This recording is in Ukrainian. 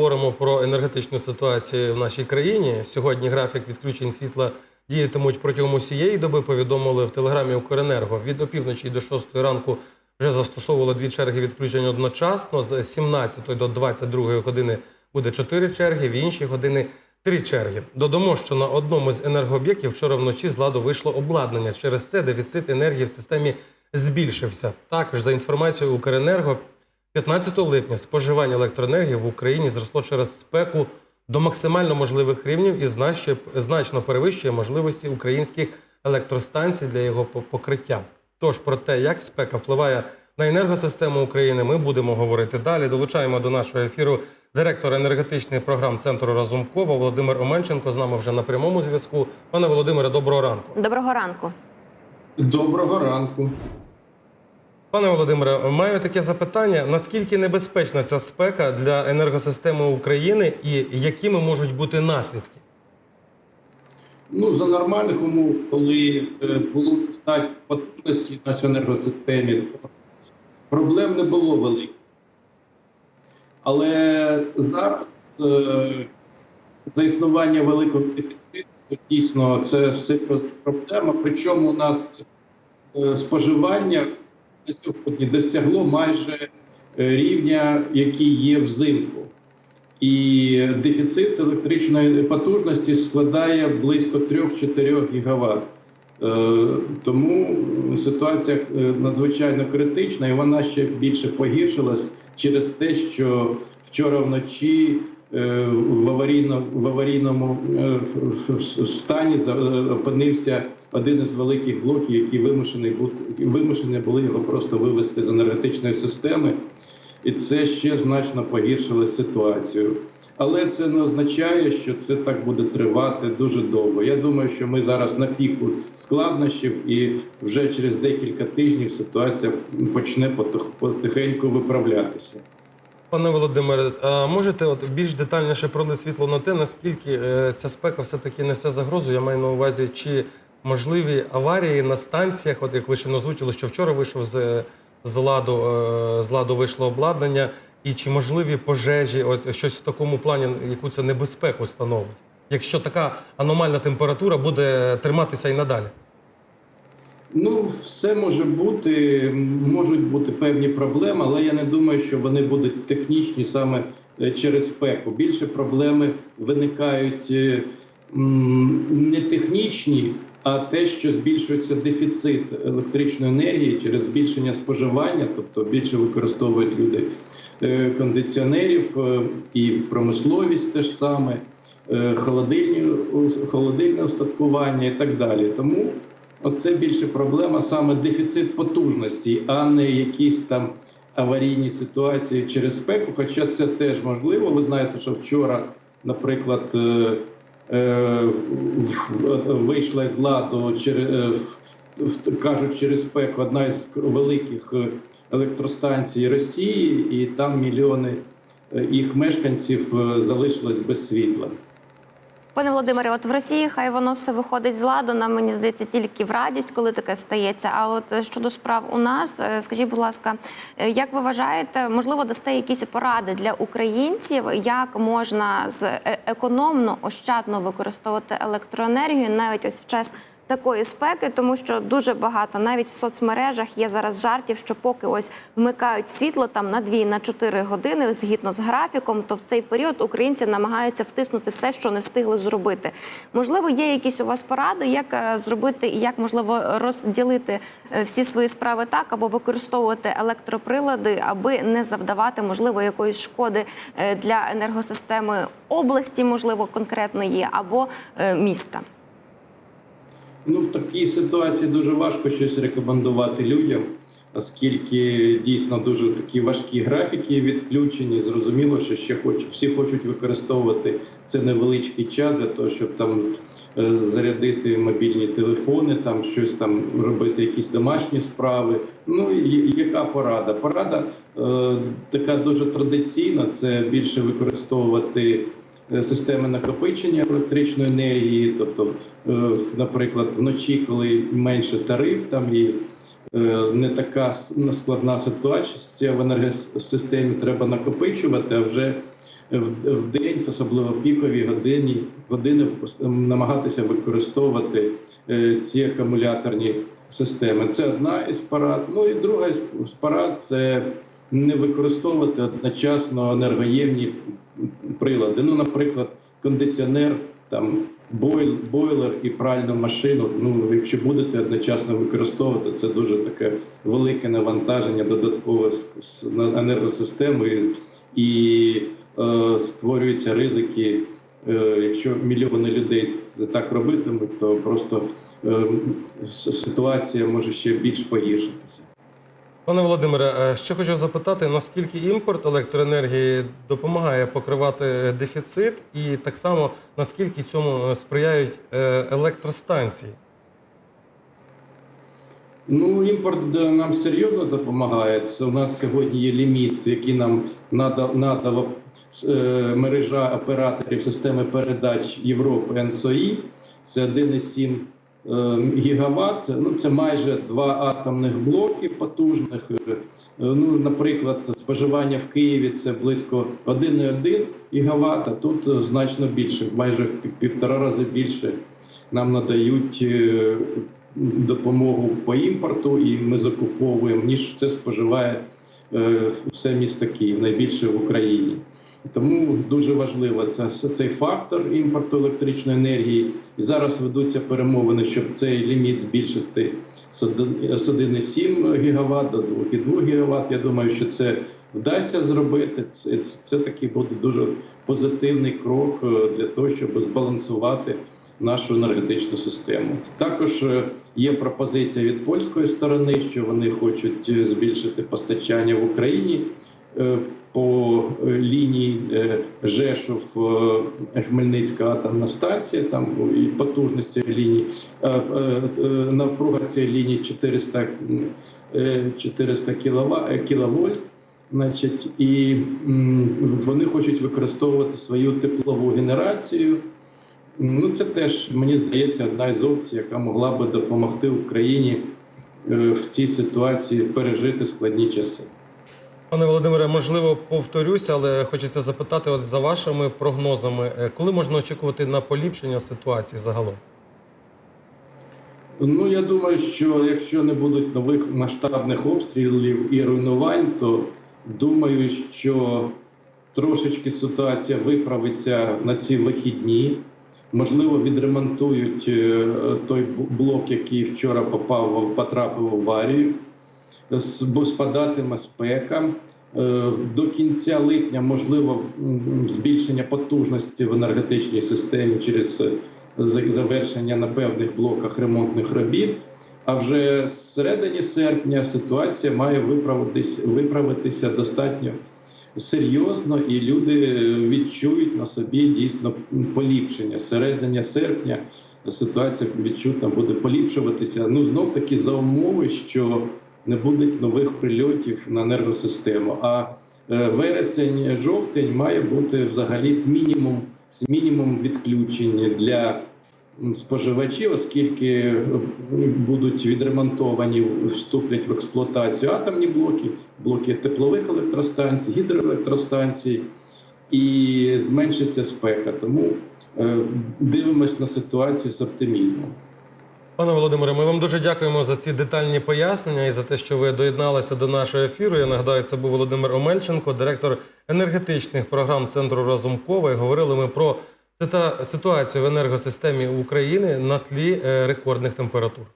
поговоримо про енергетичну ситуацію в нашій країні. Сьогодні графік відключень світла діятимуть протягом усієї доби. Повідомили в телеграмі Укренерго. Від опівночі до 6 ранку вже застосовували дві черги відключень одночасно. З 17 до 22 години буде 4 черги, в інші години три черги. Додамо, що на одному з енергооб'єктів вчора вночі з ладу вийшло обладнання. Через це дефіцит енергії в системі збільшився. Також за інформацією Укренерго, 15 липня споживання електроенергії в Україні зросло через спеку до максимально можливих рівнів і значно, перевищує можливості українських електростанцій для його покриття. Тож про те, як спека впливає на енергосистему України, ми будемо говорити далі. Долучаємо до нашого ефіру директора енергетичних програм центру Разумкова Володимир Омельченко. З нами вже на прямому зв'язку. Пане Володимире, доброго ранку. Доброго ранку. Доброго ранку. Пане Володимире, маю таке запитання: наскільки небезпечна ця спека для енергосистеми України і якими можуть бути наслідки? Ну, за нормальних умов, коли е, було достатньо потужності в нашій енергосистемі, то проблем не було великих. Але зараз е, за існування великого дефіциту, дійсно, це все проблема. Причому у нас е, споживання сьогодні досягло майже е, рівня, який є взимку. І дефіцит електричної потужності складає близько 3-4 ГВт. Е, Тому ситуація е, надзвичайно критична, і вона ще більше погіршилась через те, що вчора вночі в аварійно- в аварійному стані опинився один із великих блоків, які вимушені були його просто вивести з енергетичної системи і це ще значно погіршило ситуацію. Але це не означає, що це так буде тривати дуже довго. Я думаю, що ми зараз на піку складнощів, і вже через декілька тижнів ситуація почне потихеньку виправлятися. Пане Володимире, а можете от більш детальніше пролити світло на те, наскільки е, ця спека все-таки несе загрозу? Я маю на увазі, чи можливі аварії на станціях, от як ви ще озвучили, що вчора вийшов з, з ладу, е, з ладу вийшло обладнання, і чи можливі пожежі, от щось в такому плані, яку це небезпеку становить, якщо така аномальна температура буде триматися і надалі? Ну, все може бути, можуть бути певні проблеми, але я не думаю, що вони будуть технічні саме е, через спеку. Більше проблеми виникають е, не технічні, а те, що збільшується дефіцит електричної енергії через збільшення споживання, тобто більше використовують люди е, кондиціонерів е, і промисловість теж саме, е, холодильне устаткування і так далі. Тому Оце більше проблема саме дефіцит потужності, а не якісь там аварійні ситуації через спеку. Хоча це теж можливо. Ви знаєте, що вчора, наприклад, вийшла з ладу через е, кажуть через ПЕК, одна із великих е, електростанцій Росії, і там мільйони е, їх мешканців е, залишилось без світла. Пане Володимире, от в Росії хай воно все виходить з ладу. Нам мені здається тільки в радість, коли таке стається. А от е, щодо справ у нас, е, скажіть, будь ласка, е, як ви вважаєте, можливо, дасте якісь поради для українців, як можна з економно, ощадно використовувати електроенергію навіть ось в час такої спеки, тому що дуже багато навіть в соцмережах є зараз жартів, що поки ось вмикають світло там на 2 на 4 години згідно з графіком, то в цей період українці намагаються втиснути все, що не встигли зробити. Можливо, є якісь у вас поради, як е, зробити і як можливо розділити е, всі свої справи так, або використовувати електроприлади, аби не завдавати можливо якоїсь шкоди е, для енергосистеми області, можливо, конкретної або міста. Ну, в такій ситуації дуже важко щось рекомендувати людям, оскільки дійсно дуже такі важкі графіки відключені. Зрозуміло, що ще хоч, всі хочуть використовувати це невеличкий час для того, щоб там е, зарядити мобільні телефони, там щось там робити, якісь домашні справи. Ну і яка порада? Порада е, така дуже традиційна. Це більше використовувати системи накопичення електричної енергії, тобто, е, наприклад, вночі, коли менше тариф, там і е, не така ну, складна ситуація в енергосистемі, треба накопичувати, а вже в, день, особливо в пікові годині, години намагатися використовувати е, ці акумуляторні системи. Це одна із парад. Ну і друга із парад це не використовувати одночасно енергоємні прилади. Ну, наприклад, кондиціонер, там бойл, бойлер і пральну машину. Ну, якщо будете одночасно використовувати, це дуже таке велике навантаження додаткове на енергосистему і, і е, створюються ризики. Е, якщо мільйони людей так робитимуть, то просто е, ситуація може ще більш погіршитися. Пане Володимире, е, ще хочу запитати, наскільки імпорт електроенергії допомагає покривати дефіцит, і так само наскільки цьому сприяють е, електростанції? Ну, імпорт е, нам серйозно допомагає. Це у нас сьогодні є ліміт, який нам надала е, мережа операторів системи передач Європи НСОІ. Це 1,7 е, гігаватт. Ну, це майже два атомних блоки потужних. Е, Ну, наприклад, споживання в Києві це близько 1,1 гігаватт, а тут е, значно більше, майже в пів- півтора рази більше нам надають е, допомогу по імпорту, і ми закуповуємо, ніж це споживає все місто Київ, найбільше в Україні. Тому дуже важливо це, цей фактор імпорту електричної енергії. І зараз ведуться перемовини, щоб цей ліміт збільшити з 1,7 ГВт до 2,2 ГВт. Я думаю, що це вдасться зробити. Це, це, це такий буде дуже позитивний крок е, для того, щоб збалансувати нашу енергетичну систему. Також е, є пропозиція від польської сторони, що вони хочуть е, збільшити постачання в Україні по е, лінії е, Жешов е, Хмельницька атомна станція. Там і потужність цієї лінії напруга цієї лінії 400, е, 400 кілова- кіловольт. Значить, і вони хочуть використовувати свою теплову генерацію. Ну, це теж мені здається одна із опцій, яка могла би допомогти Україні в цій ситуації пережити складні часи. Пане Володимире, можливо, повторюся, але хочеться запитати, от за вашими прогнозами, е, коли можна очікувати на поліпшення ситуації загалом? Ну я думаю, що якщо не будуть нових масштабних обстрілів і руйнувань, то думаю, що трошечки ситуація виправиться на ці вихідні. Можливо, відремонтують е, той блок, який вчора попав потрапив в аварію, бо спадатиме спека. Е, До кінця липня можливо збільшення потужності в енергетичній системі через е, завершення на певних блоках ремонтних робіт. А вже з середині серпня ситуація має виправитись, виправитися достатньо серйозно, і люди відчують на собі дійсно поліпшення. З Серединя серпня ситуація відчутно буде поліпшуватися. Ну знов таки за умови, що не буде нових прильотів на енергосистему. А е, вересень, жовтень має бути взагалі з мінімум з мінімум відключень для споживачів, оскільки будуть відремонтовані, вступлять в експлуатацію атомні блоки, блоки теплових електростанцій, гідроелектростанцій, і зменшиться спека. Тому е, дивимось на ситуацію з оптимізмом. Пане Володимире, ми вам дуже дякуємо за ці детальні пояснення і за те, що ви доєдналися до нашого ефіру. Я нагадаю, це був Володимир Омельченко, директор енергетичних програм Центру Разумкова. І говорили ми про ситуацію в енергосистемі України на тлі е, рекордних температур.